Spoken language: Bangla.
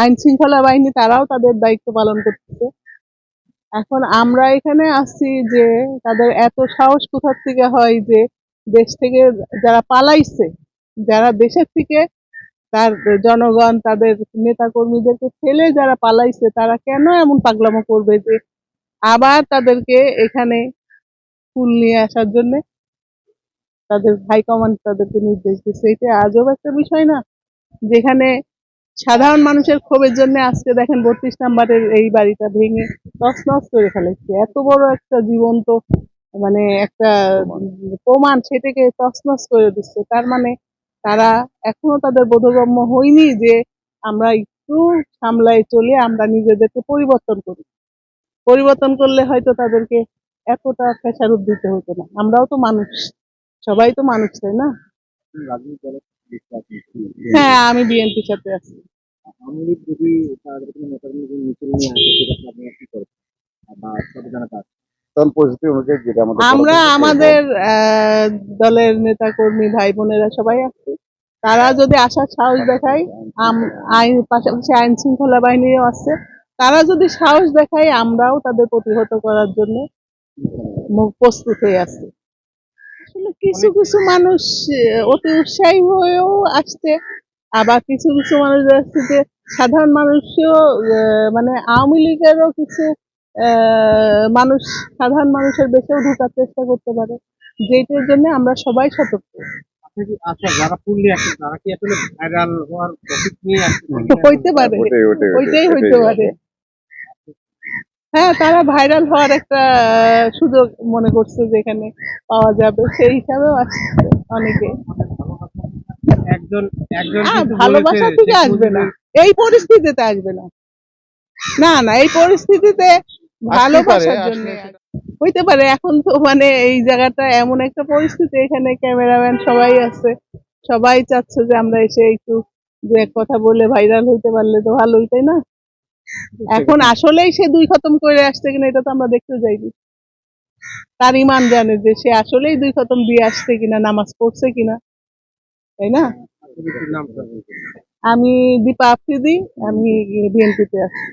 আইন শৃঙ্খলা বাহিনী তারাও তাদের দায়িত্ব পালন করতেছে। এখন আমরা এখানে আসছি যে তাদের এত সাহস কোথার থেকে হয় যে দেশ থেকে যারা পালাইছে, যারা দেশের থেকে তার জনগণ, তাদের নেতা কর্মীদেরকে ফেলে যারা পালাইছে, তারা কেন এমন পাগলামো করবে যে আবার তাদেরকে এখানে ফুল নিয়ে আসার জন্য তাদের হাইকমান্ড তাদেরকে নির্দেশ দিচ্ছে? এটা আজব একটা বিষয় না? যেখানে সাধারণ মানুষের ক্ষোভের জন্য আজকে দেখেন বত্রিশ নাম্বারের এই বাড়িটা ভেঙে তছনছ করে ফেলেছে। এত বড় একটা জীবন্ত মানে একটা প্রমাণ সেটাকে তছনছ করে দিচ্ছে। তার মানে তারা এখনও তাদের বোধগম্য হয়নি যে আমরা একটু সামলায় চলে আমরা নিজেদেরকে পরিবর্তন করি। পরিবর্তন করলে হয়তো তাদেরকে এতটা খেসারত দিতে হতো না। আমরাও তো মানুষ। সবাই তো মানুষ তাই না? হ্যাঁ আমি বিএনপির সাথে আছি। আওয়ামী লীগ যদি তাদের কোনো মিছিল নিয়ে আসে সেক্ষেত্রে আপনারা কি করবেন? বা আমরা আমাদের আহ, দলের নেতা কর্মী ভাই বোনেরা সবাই আছে। তারা যদি আসার সাহস দেখায় আইন পাশাপাশি আইন শৃঙ্খলা বাহিনীও আছে। তারা যদি সাহস দেখায় আমরাও তাদের প্রতিহত করার জন্য প্রস্তুত হয়ে আছি। আসলে কিছু কিছু মানুষ অতি উৎসাহী হয়েও আসছে। আবার কিছু কিছু মানুষ আসছে যে সাধারণ মানুষও আহ, মানে আওয়ামী লীগেরও কিছু আহ, মানুষ সাধারণ মানুষের বেশেও ঢোকার চেষ্টা করতে পারে। যেটার জন্য আমরা সবাই সতর্ক। আচ্ছা যারা তারা কি আসলে ভাইরাল হওয়ার নিয়ে হইতে পারে। ওটাই ওটাই ওইটাই হইতে পারে। হ্যাঁ তারা ভাইরাল হওয়ার একটা আহ, সুযোগ মনে করছে যেখানে পাওয়া যাবে। সেই হিসাবেও আসছে অনেকে। একজন একজন হ্যাঁ ভালোবাসা থেকে আসবে না। এই পরিস্থিতিতে আসবে না। না না এই পরিস্থিতিতে ভালোবাসার জন্য হইতে পারে এখন তো মানে এই জায়গাটা এমন একটা পরিস্থিতি এখানে ক্যামেরাম্যান সবাই আছে। সবাই চাচ্ছে যে আমরা এসে একটু দু এক কথা বলে ভাইরাল হইতে পারলে তো ভালোই তাই না? এখন আসলেই সে দুই খতম করে আসছে কিনা এটা তো আমরা দেখতে যাইনি। তার ইমান জানে যে সে আসলেই দুই খতম দিয়ে আসছে কিনা নামাজ পড়ছে কিনা তাই না? আমি দীপা আফ্রিদি আমি বিএনপিতে আছি।